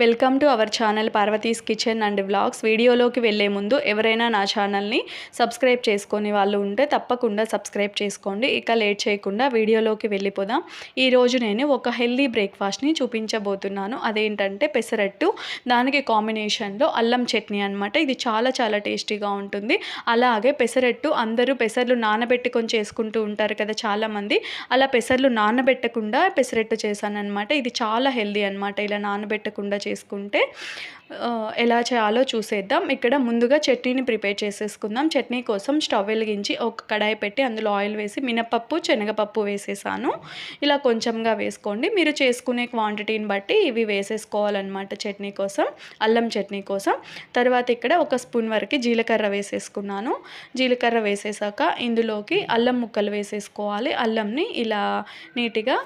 Welcome to our channel Parvathi's kitchen and vlogs. వీడియోలోకి వెళ్ళే ముందు ఎవరైనా నా ఛానల్ని సబ్స్క్రైబ్ చేసుకొని వాళ్ళు ఉంటే తప్పకుండా సబ్స్క్రైబ్ చేసుకోండి. ఇక లేట్ చేయకుండా వీడియోలోకి వెళ్ళిపోదాం. ఈరోజు నేను ఒక హెల్దీ బ్రేక్ఫాస్ట్ని చూపించబోతున్నాను. అదేంటంటే పెసరట్టు దానికి కాంబినేషన్లో అల్లం చట్నీ అనమాట ఇది చాలా చాలా టేస్టీగా ఉంటుంది. అలాగే పెసరట్టు అందరూ పెసర్లు నానబెట్టుకొని చేసుకుంటూ ఉంటారు కదా చాలామంది. అలా పెసర్లు నానబెట్టకుండా పెసరట్టు చేశాను అనమాట ఇది చాలా హెల్దీ అనమాట ఇలా నానబెట్టకుండా చేసుకుంటే ఎలా చేయాలో చూసేద్దాం. ఇక్కడ ముందుగా చట్నీని ప్రిపేర్ చేసేసుకుందాం. చట్నీ కోసం స్టవ్ వెలిగించి ఒక కడాయి పెట్టి అందులో ఆయిల్ వేసి మినపప్పు శనగపప్పు వేసేసాను. ఇలా కొంచెంగా వేసుకోండి. మీరు చేసుకునే క్వాంటిటీని బట్టి ఇవి వేసేసుకోవాలన్నమాట చట్నీ కోసం అల్లం చట్నీ కోసం. తర్వాత ఇక్కడ ఒక స్పూన్ వరకు జీలకర్ర వేసేసుకున్నాను. జీలకర్ర వేసేసాక ఇందులోకి అల్లం ముక్కలు వేసేసుకోవాలి. అల్లంని ఇలా నీట్గా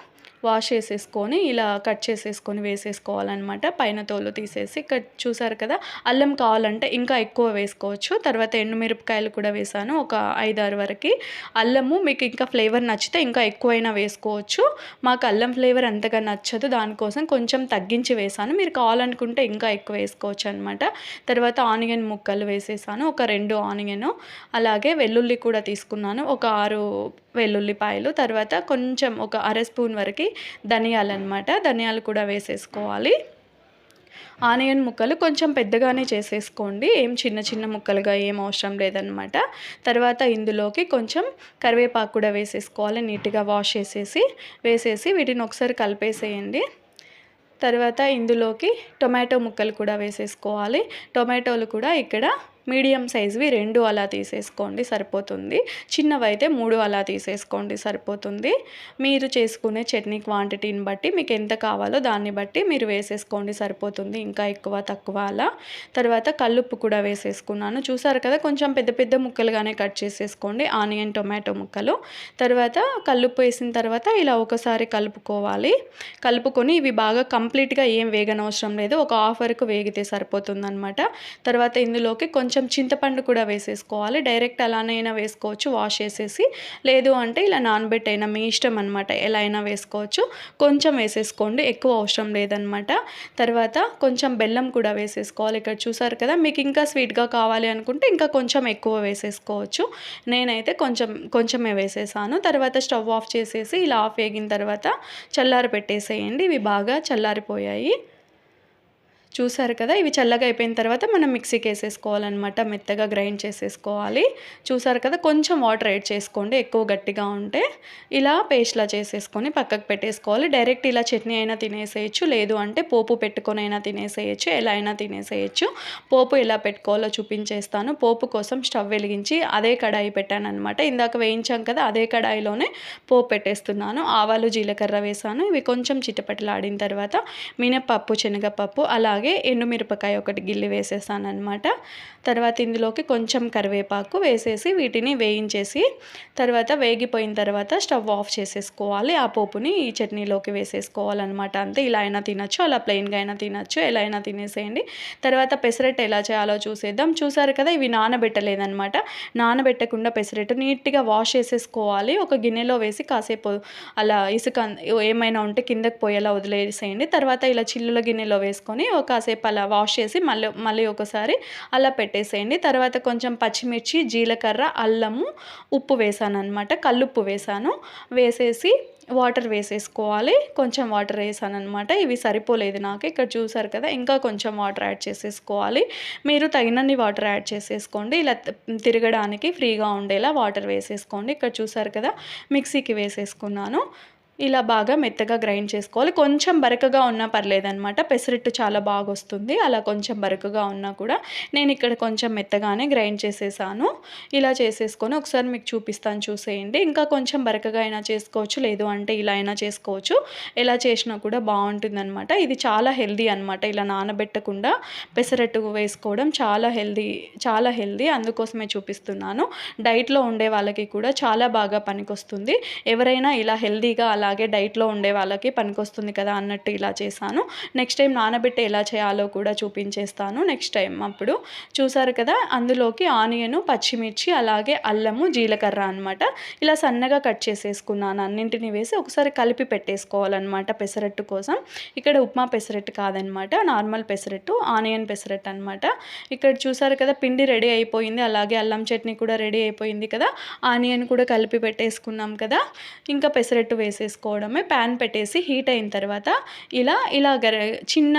వాష్ చేసేసుకొని ఇలా కట్ చేసేసుకొని వేసేసుకోవాలన్నమాట. పైన తోలు తీసేసి కట్ చూసారు కదా అల్లం కావాలంటే ఇంకా ఎక్కువ వేసుకోవచ్చు. తర్వాత ఎండుమిరపకాయలు కూడా వేసాను ఒక ఐదారు వరకు. అల్లము మీకు ఇంకా ఫ్లేవర్ నచ్చితే ఇంకా ఎక్కువైనా వేసుకోవచ్చు. మాకు అల్లం ఫ్లేవర్ అంతగా నచ్చదు దానికోసం కొంచెం తగ్గించి వేసాను. మీరు కావాలనుకుంటే ఇంకా ఎక్కువ వేసుకోవచ్చు అనమాట తర్వాత ఆనియన్ ముక్కలు వేసేసాను ఒక రెండు ఆనియన్. అలాగే వెల్లుల్లి కూడా తీసుకున్నాను ఒక ఆరు వెల్లుల్లిపాయలు. తర్వాత కొంచెం ఒక అర స్పూన్ వరకు ధనియాలు అనమాట ధనియాలు కూడా వేసేసుకోవాలి. ఆనియన్ ముక్కలు కొంచెం పెద్దగానే చేసేసుకోండి. ఏం చిన్న చిన్న ముక్కలుగా ఏం అవసరం లేదనమాట తర్వాత ఇందులోకి కొంచెం కరివేపాకు కూడా వేసేసుకోవాలి. నీట్గా వాష్ చేసేసి వేసేసి వీటిని ఒకసారి కలిపేసేయండి. తర్వాత ఇందులోకి టొమాటో ముక్కలు కూడా వేసేసుకోవాలి. టొమాటోలు కూడా ఇక్కడ మీడియం సైజ్వి రెండు అలా తీసేసుకోండి సరిపోతుంది. చిన్నవైతే మూడు అలా తీసేసుకోండి సరిపోతుంది. మీరు చేసుకునే చట్నీ క్వాంటిటీని బట్టి మీకు ఎంత కావాలో దాన్ని బట్టి మీరు వేసేసుకోండి సరిపోతుంది. ఇంకా ఎక్కువ తక్కువ అలా. తర్వాత కల్లుప్పు కూడా వేసేసుకున్నాను. చూసారు కదా కొంచెం పెద్ద పెద్ద ముక్కలుగానే కట్ చేసేసుకోండి. ఆనియన్ టొమాటో ముక్కలు. తర్వాత కల్లుప్పు వేసిన తర్వాత ఇలా ఒకసారి కలుపుకోవాలి. కలుపుకొని ఇవి బాగా కంప్లీట్గా ఏం వేగనవసరం లేదు. ఒక హాఫ్ వరకు వేగితే సరిపోతుందనమాట తర్వాత ఇందులోకి కొంచెం కొంచెం చింతపండు కూడా వేసేసుకోవాలి. డైరెక్ట్ అలానైనా వేసుకోవచ్చు. వాష్ చేసేసి లేదు అంటే ఇలా నానబెట్టైనా మీ ఇష్టం అనమాట ఎలా అయినా వేసుకోవచ్చు. కొంచెం వేసేసుకోండి. ఎక్కువ అవసరం లేదనమాట తర్వాత కొంచెం బెల్లం కూడా వేసేసుకోవాలి. ఇక్కడ చూసారు కదా మీకు ఇంకా స్వీట్గా కావాలి అనుకుంటే ఇంకా కొంచెం ఎక్కువ వేసేసుకోవచ్చు. నేనైతే కొంచెం కొంచెమే వేసేసాను. తర్వాత స్టవ్ ఆఫ్ చేసేసి ఇలా ఆఫ్ వేగిన తర్వాత చల్లారి పెట్టేసేయండి ఇవి బాగా చల్లారిపోయాయి. చూసారు కదా ఇవి చల్లగా అయిపోయిన తర్వాత మనం మిక్సీకి వేసేసుకోవాలన్నమాట మెత్తగా గ్రైండ్ చేసేసుకోవాలి. చూసారు కదా కొంచెం వాటర్ యాడ్ చేసుకోండి ఎక్కువ గట్టిగా ఉంటే. ఇలా పేస్ట్లా చేసేసుకొని పక్కకు పెట్టేసుకోవాలి. డైరెక్ట్ ఇలా చట్నీ అయినా తినేసేయచ్చు లేదు అంటే పోపు పెట్టుకొని అయినా తినేసేయచ్చు ఎలా అయినా తినేసేయచ్చు. పోపు ఎలా పెట్టుకోవాలో చూపించేస్తాను. పోపు కోసం స్టవ్ వెలిగించి అదే కడాయి పెట్టాను అనమాట ఇందాక వేయించాం కదా అదే కడాయిలోనే పోపు పెట్టేస్తున్నాను. ఆవాలు జీలకర్ర వేసాను. ఇవి కొంచెం చిటపటలాడిన తర్వాత మినపప్పు శనగపప్పు అలా అలాగే ఎండుమిరపకాయ ఒకటి గిల్లి వేసేసాను అనమాట తర్వాత ఇందులోకి కొంచెం కరివేపాకు వేసేసి వీటిని వేయించేసి తర్వాత వేగిపోయిన తర్వాత స్టవ్ ఆఫ్ చేసేసుకోవాలి. ఆ పోపుని ఈ చట్నీలోకి వేసేసుకోవాలన్నమాట. అంతే ఇలా అయినా తినచ్చు అలా ప్లెయిన్గా అయినా తినచ్చు ఎలా అయినా తినేసేయండి. తర్వాత పెసరట్టు ఎలా చేయాలో చూసేద్దాం. చూసారు కదా ఇవి నానబెట్టలేదనమాట నానబెట్టకుండా పెసరట్టు నీట్గా వాష్ చేసేసుకోవాలి. ఒక గిన్నెలో వేసి కాసేపు అలా ఇసుక ఏమైనా ఉంటే కిందకి పోయేలా వదిలేసేయండి. తర్వాత ఇలా చిల్లుల గిన్నెలో వేసుకొని ఒక కాసేపు అలా వాష్ చేసి మళ్ళీ మళ్ళీ ఒకసారి అలా పెట్టేసేయండి. తర్వాత కొంచెం పచ్చిమిర్చి జీలకర్ర అల్లము ఉప్పు వేసాను అనమాట కల్లుప్పు వేసాను. వేసేసి వాటర్ వేసేసుకోవాలి. కొంచెం వాటర్ వేసాను అనమాట ఇవి సరిపోలేదు నాకు. ఇక్కడ చూసారు కదా ఇంకా కొంచెం వాటర్ యాడ్ చేసేసుకోవాలి. మీరు తగినన్ని వాటర్ యాడ్ చేసేసుకోండి. ఇలా తిరగడానికి ఫ్రీగా ఉండేలా వాటర్ వేసేసుకోండి. ఇక్కడ చూసారు కదా మిక్సీకి వేసేసుకున్నాను. ఇలా బాగా మెత్తగా గ్రైండ్ చేసుకోవాలి. కొంచెం బరకగా ఉన్నా పర్లేదన్నమాట. పెసరట్టు చాలా బాగా వస్తుంది అలా కొంచెం బరకగా ఉన్నా కూడా నేను ఇక్కడ కొంచెం మెత్తగానే గ్రైండ్ చేసేసాను. ఇలా చేసేసుకొని ఒకసారి మీకు చూపిస్తాను చూసేయండి. ఇంకా కొంచెం బరకగా అయినా చేసుకోవచ్చు. లేదు అంటే ఇలా అయినా చేసుకోవచ్చు. ఎలా చేసినా కూడా బాగుంటుందన్నమాట. ఇది చాలా హెల్దీ అనమాట ఇలా నానబెట్టకుండా పెసరట్టు వేసుకోవడం చాలా హెల్దీ చాలా హెల్దీ. అందుకోసమే చూపిస్తున్నాను. డైట్లో ఉండే వాళ్ళకి కూడా చాలా బాగా పనికొస్తుంది. ఎవరైనా ఇలా హెల్దీగా అలా అలాగే డైట్లో ఉండే వాళ్ళకి పనికొస్తుంది కదా అన్నట్టు ఇలా చేశాను. నెక్స్ట్ టైం నానబెట్టి ఎలా చేయాలో కూడా చూపించేస్తాను నెక్స్ట్ టైం అప్పుడు. చూసారు కదా అందులోకి ఆనియన్ పచ్చిమిర్చి అలాగే అల్లము జీలకర్ర అనమాట ఇలా సన్నగా కట్ చేసేసుకున్నాను. అన్నింటిని వేసి ఒకసారి కలిపి పెట్టేసుకోవాలన్నమాట పెసరట్టు కోసం. ఇక్కడ ఉప్మా పెసరట్టు కాదనమాట నార్మల్ పెసరట్టు ఆనియన్ పెసరట్టు అనమాట ఇక్కడ చూసారు కదా పిండి రెడీ అయిపోయింది అలాగే అల్లం చట్నీ కూడా రెడీ అయిపోయింది కదా. ఆనియన్ కూడా కలిపి పెట్టేసుకున్నాం కదా. ఇంకా పెసరట్టు తీసేసుకోవడమే ప్యాన్ పెట్టేసి హీట్ అయిన తర్వాత ఇలా ఇలా గర చిన్న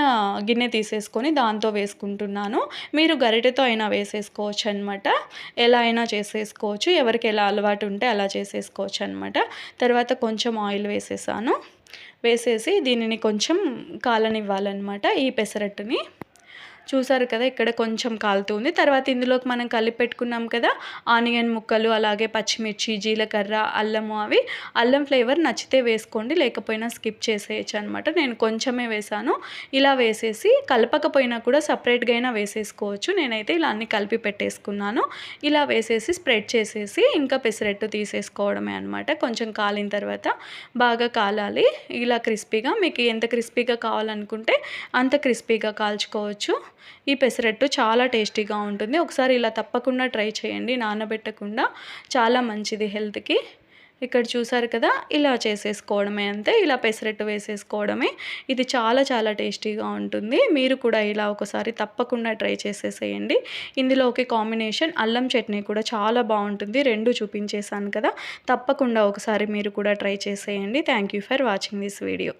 గిన్నె తీసేసుకొని దాంతో వేసుకుంటున్నాను. మీరు గరిటెతో అయినా వేసేసుకోవచ్చు అనమాట ఎలా అయినా చేసేసుకోవచ్చు. ఎవరికి ఎలా అలవాటు ఉంటే అలా చేసేసుకోవచ్చు అనమాట తర్వాత కొంచెం ఆయిల్ వేసేసాను. వేసేసి దీనిని కొంచెం కాలనివ్వాలన్నమాట ఈ పెసరట్టుని. చూసారు కదా ఇక్కడ కొంచెం కాలుతుంది తర్వాత ఇందులోకి మనం కలిపి పెట్టుకున్నాం కదా ఆనియన్ ముక్కలు అలాగే పచ్చిమిర్చి జీలకర్ర అల్లము అవి. అల్లం ఫ్లేవర్ నచ్చితే వేసుకోండి లేకపోయినా స్కిప్ చేసేయచ్చు అనమాట నేను కొంచెమే వేసాను. ఇలా వేసేసి కలపకపోయినా కూడా సపరేట్గా అయినా వేసేసుకోవచ్చు. నేనైతే ఇలా అన్ని కలిపి పెట్టేసుకున్నాను. ఇలా వేసేసి స్ప్రెడ్ చేసేసి ఇంకా పెసరెట్టు తీసేసుకోవడమే అనమాట కొంచెం కాలిన తర్వాత బాగా కాలాలి. ఇలా క్రిస్పీగా మీకు ఎంత క్రిస్పీగా కావాలనుకుంటే అంత క్రిస్పీగా కాల్చుకోవచ్చు. ఈ పెసరట్టు చాలా టేస్టీగా ఉంటుంది. ఒకసారి ఇలా తప్పకుండా ట్రై చేయండి నానబెట్టకుండా. చాలా మంచిది హెల్త్కి. ఇక్కడ చూసారు కదా ఇలా చేసేసుకోవడమే అంతే. ఇలా పెసరట్టు వేసేసుకోవడమే. ఇది చాలా చాలా టేస్టీగా ఉంటుంది. మీరు కూడా ఇలా ఒకసారి తప్పకుండా ట్రై చేసేసేయండి. ఇందులోకి కాంబినేషన్ అల్లం చట్నీ కూడా చాలా బాగుంటుంది. రెండు చూపించేశాను కదా తప్పకుండా ఒకసారి మీరు కూడా ట్రై చేసేయండి. Thank you for watching this video.